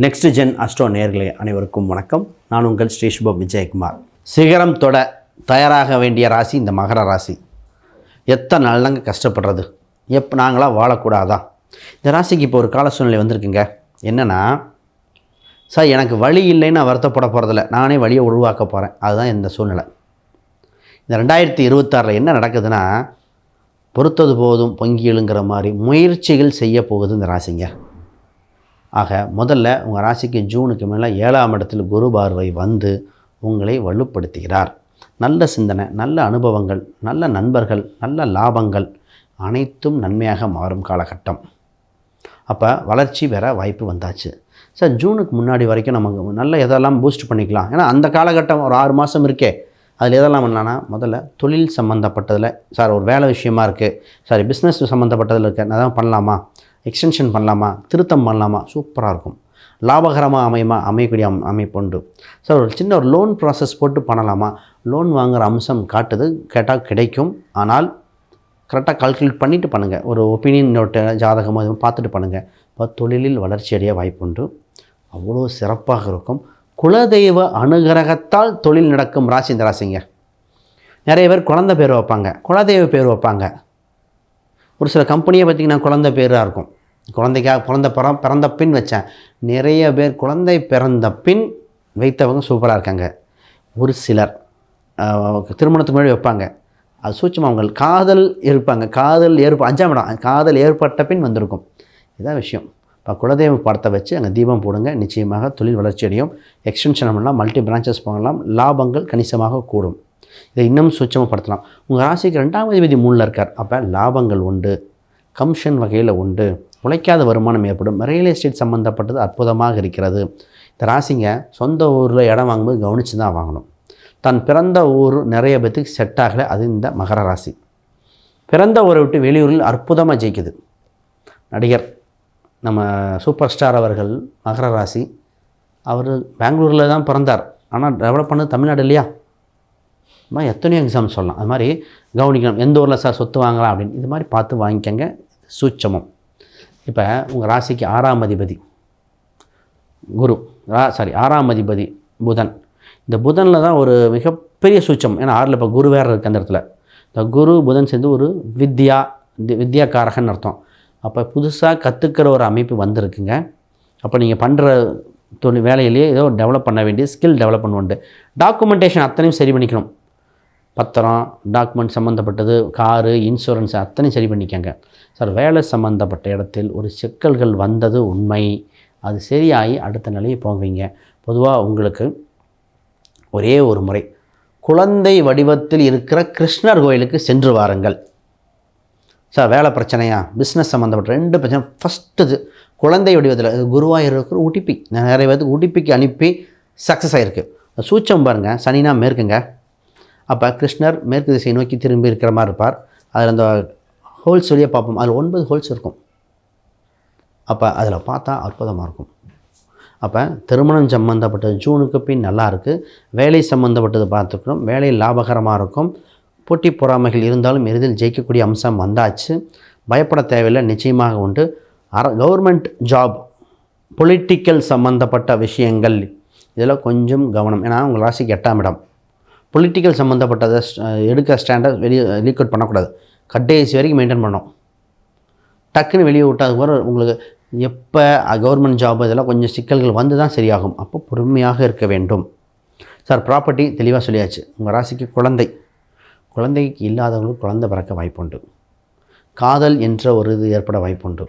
Next gen astro நேர்களே அனைவருக்கும் வணக்கம். நான் உங்கள் ஸ்ரீ சுபம் விஜயகுமார். சிகரம் தொட தயாராக வேண்டிய ராசி இந்த மகர ராசி. எத்தனை நாள்லங்க கஷ்டப்படுறது? எப்போ நாங்களாம் வாழக்கூடாதா? இந்த ராசிக்கு இப்போ ஒரு கால சூழ்நிலை வந்திருக்குங்க. என்னென்னா சார் எனக்கு வழி இல்லைன்னு நான் வருத்தப்பட போகிறதில்ல நானே வழியை உருவாக்க போகிறேன் அதுதான் இந்த சூழ்நிலை. இந்த ரெண்டாயிரத்தி இருபத்தாறில் என்ன நடக்குதுன்னா பொறுத்தது போதும் பொங்கியலுங்கிற மாதிரி முயற்சிகள் செய்ய போகுது இந்த ராசிங்க. ஆக முதல்ல உங்கள் ராசிக்கு ஜூனுக்கு மேலே ஏழாம் இடத்தில் குரு பார்வை வந்து உங்களை வலுப்படுத்துகிறார். நல்ல சிந்தனை நல்ல அனுபவங்கள் நல்ல நண்பர்கள் நல்ல லாபங்கள் அனைத்தும் நன்மையாக மாறும் காலகட்டம். அப்போ வளர்ச்சி பெற வாய்ப்பு வந்தாச்சு. சார் ஜூனுக்கு முன்னாடி வரைக்கும் நமக்கு நல்ல எதெல்லாம் பூஸ்ட் பண்ணிக்கலாம்? ஏன்னா அந்த காலகட்டம் ஒரு ஆறு மாதம் இருக்கே. அதில் எதெல்லாம் பண்ணலான்னா முதல்ல தொழில் சம்மந்தப்பட்டதில் சார் ஒரு வேலை விஷயமா இருக்குது சாரி பிஸ்னஸ் சம்மந்தப்பட்டதில் இருக்க. நான் அதான் பண்ணலாமா? எக்ஸ்டென்ஷன் பண்ணலாமா? திருத்தம் பண்ணலாமா? சூப்பராக இருக்கும். லாபகரமாக அமையுமா? அமையக்கூடிய அம் அமைப்புண்டு சார் ஒரு சின்ன ஒரு லோன் ப்ராசஸ் போட்டு பண்ணலாமா? லோன் வாங்குகிற அம்சம் காட்டுது. கேட்டால் கிடைக்கும். ஆனால் கரெக்டாக கால்குலேட் பண்ணிவிட்டு பண்ணுங்கள் ஒரு ஒப்பீனியன் நோட்டு ஜாதகம் அது பார்த்துட்டு பண்ணுங்கள் இப்போ தொழிலில் வளர்ச்சி அடைய வாய்ப்புண்டு அவ்வளோ சிறப்பாக இருக்கும். குலதெய்வ அனுகிரகத்தால் தொழில் நடக்கும் ராசி இந்த ராசிங்க. நிறைய பேர் குழந்தை பேர் வைப்பாங்க. குலதெய்வ பேர் வைப்பாங்க. ஒரு சில கம்பெனியை பார்த்திங்கன்னா குழந்தை பேராக இருக்கும். குழந்தைக்காக குழந்த பிற பிறந்த பின் வச்சேன். நிறைய பேர் குழந்தை பிறந்த பின் வைத்தவங்க சூப்பராக இருக்காங்க. ஒரு சிலர் திருமணத்துக்கு முன்னாடி வைப்பாங்க. அது சூட்சமாக அவங்க காதல் இருப்பாங்க காதல் ஏற்ப அஞ்சாம் இடம் காதல் ஏற்பட்ட பின் வந்திருக்கும். இதான் விஷயம். இப்போ குலதெய்வ படத்தை வச்சு அங்கே தீபம் போடுங்க. நிச்சயமாக தொழில் வளர்ச்சி அடையும். எக்ஸ்டென்ஷன் பண்ணலாம். மல்டி பிரான்ச்சஸ் போகலாம். லாபங்கள் கணிசமாக கூடும். இதை இன்னும் சுச்சமப்படுத்தலாம் உங்கள் ராசிக்கு ரெண்டாம் அதிபதி மூணில் இருக்கார். அப்போ லாபங்கள் உண்டு கமிஷன் வகையில் உண்டு உழைக்காத வருமானம் ஏற்படும் ரியல் எஸ்டேட் சம்மந்தப்பட்டது அற்புதமாக இருக்கிறது. இந்த ராசிங்க சொந்த ஊரில் இடம் வாங்கும்போது கவனித்து தான் வாங்கணும். தன் பிறந்த ஊர் நிறைய பேத்துக்கு செட் ஆகலை அது இந்த மகர ராசி. பிறந்த ஊரை விட்டு வெளியூரில் அற்புதமாக ஜெயிக்குது. நடிகர் நம்ம சூப்பர் ஸ்டார் அவர்கள் மகர ராசி அவர் பெங்களூரில் தான் பிறந்தார். ஆனால் டெவலப் பண்ணது தமிழ்நாடு இல்லையா? இது மாதிரி எத்தனையோ எக்ஸாம் சொல்லலாம். அது மாதிரி கவனிக்கணும். எந்த ஊரில் சார் சொத்து வாங்கலாம் அப்படின்னு. இது மாதிரி பார்த்து வாங்கிக்கங்க. சூட்சமம். இப்போ உங்கள் ராசிக்கு ஆறாம் அதிபதி. குரு. ரா சாரி ஆறாம் அதிபதி புதன். இந்த புதனில் தான் ஒரு மிகப்பெரிய சூச்சம் ஏன்னா ஆறில் இப்போ குரு வேறு இருக்குது அந்த இடத்துல. இந்த குரு புதன் சேர்ந்து ஒரு வித்யா தி- அர்த்தம். அப்போ புதுசாக கற்றுக்கிற ஒரு அமைப்பு வந்திருக்குங்க. அப்போ நீங்கள் பண்ணுற தொழில் வேலையிலேயே ஏதோ டெவலப் பண்ண வேண்டிய ஸ்கில் டெவலப் பண்ணுவோண்டு டாக்குமெண்டேஷன் அத்தனையும் சரி பண்ணிக்கணும். பத்திரம் டாக்குமெண்ட் சம்மந்தப்பட்டது காரு இன்சூரன்ஸ் அத்தனையும் சரி பண்ணிக்கங்க. சார் வேலை சம்மந்தப்பட்ட இடத்தில் ஒரு சிக்கல்கள் வந்தது உண்மை. அது சரியாகி அடுத்த நிலையை போவீங்க. பொதுவாக உங்களுக்கு ஒரே ஒரு முறை குழந்தை வடிவத்தில் இருக்கிற கிருஷ்ணர் கோயிலுக்கு சென்று வாருங்கள். சார் வேலை பிரச்சனையா? பிஸ்னஸ் சம்மந்தப்பட்ட ரெண்டு பிரச்சனை. ஃபஸ்ட்டு இது குழந்தை வடிவத்தில் இது குருவாயூர் இருக்கிற உடுப்பி நிறைய பேருக்கு உடுப்பிக்கு அனுப்பி சக்ஸஸ் ஆகிருக்கு சூச்சம் பாருங்கள் சனினா மேற்குங்க. அப்போ கிருஷ்ணர் மேற்கு திசை நோக்கி திரும்பி இருக்கிற மாதிரி இருப்பார். அதில் அந்த ஹோல்ஸ் வழியாக பார்ப்போம். அதில் ஒன்பது ஹோல்ஸ் இருக்கும். அப்போ அதில் பார்த்தா அற்புதமாக இருக்கும். அப்போ திருமணம் சம்மந்தப்பட்டது ஜூனுக்கு பின் நல்லா இருக்குது வேலை சம்மந்தப்பட்டது பார்த்துக்கணும். வேலை லாபகரமாக இருக்கும். போட்டி பொறாமைகள் இருந்தாலும் எளிதில் ஜெயிக்கக்கூடிய அம்சம் வந்தாச்சு. பயப்பட தேவையில்லை. நிச்சயமாக உண்டு. அர கவர்மெண்ட் ஜாப் பொலிட்டிக்கல் சம்மந்தப்பட்ட விஷயங்கள். இதில் கொஞ்சம் கவனம். ஏன்னா உங்கள் ராசிக்கு எட்டாம் இடம். பொலிட்டிக்கல் சம்மந்தப்பட்டதை எடுக்க எடுக்கிற ஸ்டாண்டை வெளியே லீக் அவுட் பண்ணக்கூடாது. கட்டேசி வரைக்கும் மெயின்டைன் பண்ணோம் டக்குன்னு வெளியே விட்டாது கூட உங்களுக்கு எப்போ கவர்மெண்ட் ஜாப் இதெல்லாம் கொஞ்சம் சிக்கல்கள் வந்து தான் சரியாகும். அப்போ பொறுமையாக இருக்க வேண்டும். சார் ப்ராப்பர்ட்டி தெளிவாக சொல்லியாச்சு. உங்கள் ராசிக்கு குழந்தை. குழந்தைக்கு இல்லாதவங்களுக்கு குழந்தை பிறக்க வாய்ப்புண்டு. காதல் என்ற ஒரு இது ஏற்பட வாய்ப்புண்டு.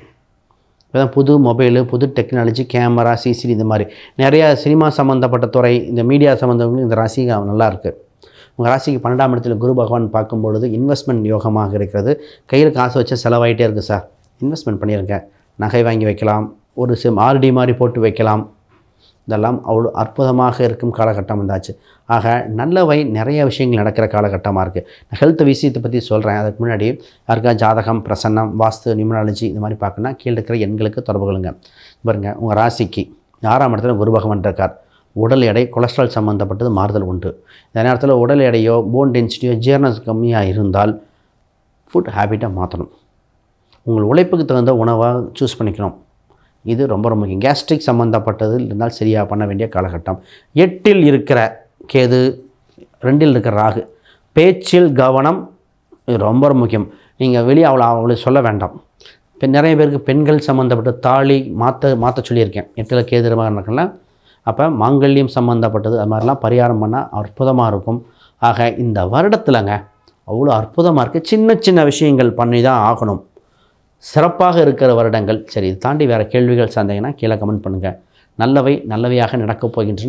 இப்போ புது மொபைலு புது டெக்னாலஜி கேமரா சிசிடி இந்த மாதிரி. நிறையா சினிமா சம்மந்தப்பட்ட துறை இந்த மீடியா சம்மந்தவங்களுக்கு இந்த ராசி நல்லா இருக்குது உங்கள் ராசிக்கு பன்னெண்டாம் இடத்துல குரு பகவான் பார்க்கும் பொழுது இன்வெஸ்ட்மெண்ட் யோகமாக இருக்கிறது. கையில் காசு வச்சு செலவாயிட்டே இருக்குது சார் இன்வெஸ்ட்மெண்ட் பண்ணிடுங்க நகை வாங்கி வைக்கலாம். ஒரு சிம் ஆர்டி மாதிரி போட்டு வைக்கலாம். இதெல்லாம் அவ்வளோ அற்புதமாக இருக்கும் காலகட்டம் வந்தாச்சு. ஆக நல்லவை நிறைய விஷயங்கள் நடக்கிற காலகட்டமாக இருக்குது ஹெல்த் விஷயத்தை பற்றி சொல்கிறேன் அதுக்கு முன்னாடி யாருக்கா ஜாதகம் பிரசன்னம் வாஸ்து நியூமராலஜி இந்த மாதிரி பார்க்கணும்னா கீழே இருக்கிற எண்களுக்கு தொடர்பு கொள்ளுங்க. பாருங்கள் உங்கள் ராசிக்கு ஆறாம் இடத்துல குரு பகவான் இருக்கார். உடல் எடை கொலஸ்ட்ரால் சம்மந்தப்பட்டது மாறுதல் உண்டு. இந்த நேரத்தில் உடல் எடையோ போன் டென்சிட்டியோ ஜீரணம் கம்மியாக இருந்தால் ஃபுட் ஹேபிட்டை மாற்றணும் உங்கள் உழைப்புக்கு தகுந்த உணவாக சூஸ் பண்ணிக்கணும். இது ரொம்ப ரொம்ப முக்கியம். கேஸ்ட்ரிக் சம்மந்தப்பட்டது இருந்தால் சரியாக பண்ண வேண்டிய காலகட்டம். எட்டில் இருக்கிற கேது ரெண்டில் இருக்கிற ராகு. பேச்சில் கவனம் இது ரொம்ப ரொம்ப முக்கியம். நீங்கள் வெளியே அவ்வளோ அவளை சொல்ல வேண்டாம். இப்போ நிறைய பேருக்கு பெண்கள் சம்மந்தப்பட்ட தாலி மாற்ற மாற்ற சொல்லியிருக்கேன். எட்டில் கேது இருக்கலாம் அப்போ மாங்கல்யம் சம்மந்தப்பட்டது அது மாதிரிலாம் பரிகாரம் பண்ணால் அற்புதமாக இருக்கும். ஆக இந்த வருடத்தில்ங்க அவ்வளோ அற்புதமாக இருக்குது சின்ன சின்ன விஷயங்கள் பண்ணி தான் ஆகணும். சிறப்பாக இருக்கிற வருடங்கள். சரி இது தாண்டி வேறு கேள்விகள் சந்தேகம்னா கீழே கமெண்ட் பண்ணுங்கள் நல்லவை நல்லவையாக நடக்கப் போகின்றன.